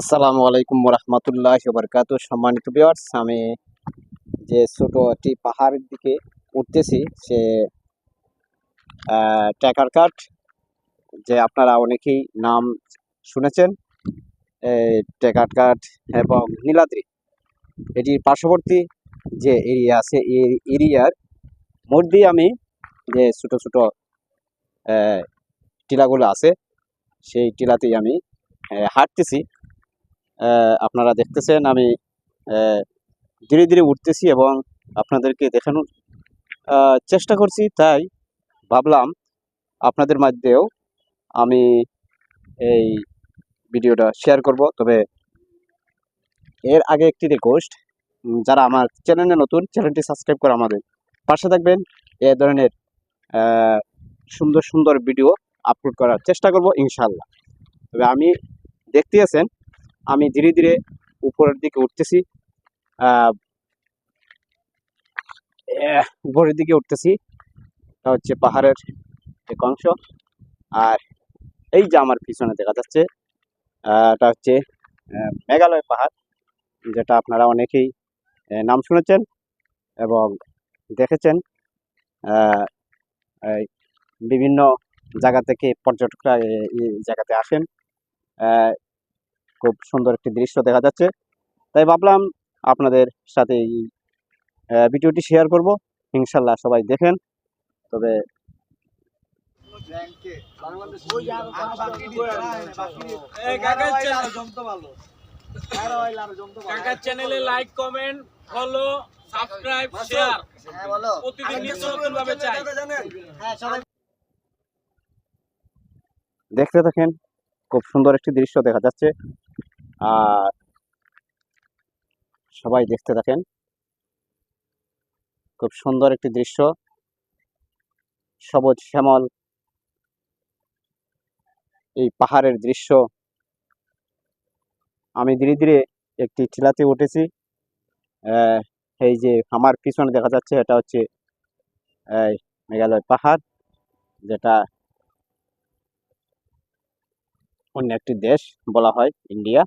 আসসালামু আলাইকুম রহমতুল্লাহ বরকাত সম্মানিত ভিউয়ার্স আমি যে ছোট একটি পাহাড়ের দিকে উঠতেছি, সে ট্যাকার কাট যে আপনারা অনেকেই নাম শুনেছেন ট্যাকার কাট এবং নীলাদ্রি। এটির পার্শ্ববর্তী যে এরিয়া আছে, এই এরিয়ার মধ্যে আমি যে ছোট ছোট টিলাগুলো আছে, সেই টিলাতেই আমি হাঁটতেছি। আপনারা দেখতেছেন, আমি ধীরে ধীরে উঠতেছি এবং আপনাদেরকে দেখানোর চেষ্টা করছি। তাই ভাবলাম আপনাদের মধ্যেও আমি এই ভিডিওটা শেয়ার করব। তবে এর আগে একটি রিকোয়েস্ট যারা আমার চ্যানেলে নতুন চ্যানেলটি সাবস্ক্রাইব করে আমাদের পাশে থাকবেন। এ ধরনের সুন্দর সুন্দর ভিডিও আপলোড করার চেষ্টা করব ইনশাল্লাহ তবে আমি দেখতে আছেন আমি ধীরে ধীরে উপরের দিকে উঠতেছি উপরের দিকে উঠতেছি। এটা হচ্ছে পাহাড়ের এক অংশ। আর এই যে আমার পিছনে দেখা যাচ্ছে এটা হচ্ছে মেঘালয় পাহাড়, যেটা আপনারা অনেকেই নাম শুনেছেন এবং দেখেছেন। বিভিন্ন জায়গা থেকে পর্যটকরা এই জায়গাতে আসেন। খুব সুন্দর একটি দৃশ্য দেখা যাচ্ছে। তাই ভাবলাম আপনাদের সাথে এই ভিডিওটি শেয়ার করব। ইনশাল্লাহ সবাই দেখেন। তবে দেখতে থাকেন, খুব সুন্দর একটি দৃশ্য দেখা যাচ্ছে। আর সবাই দেখতে থাকেন। খুব সুন্দর একটি দৃশ্য। সবুজ শ্যামল। এই পাহাড়ের দৃশ্য। আমি ধীরে ধীরে একটি টিলাতে উঠেছি। এই যে আমার পিছনে দেখা যাচ্ছে এটা হচ্ছে মেঘালয় পাহাড়, যেটা অন্য একটি দেশ বলা হয়, ইন্ডিয়া।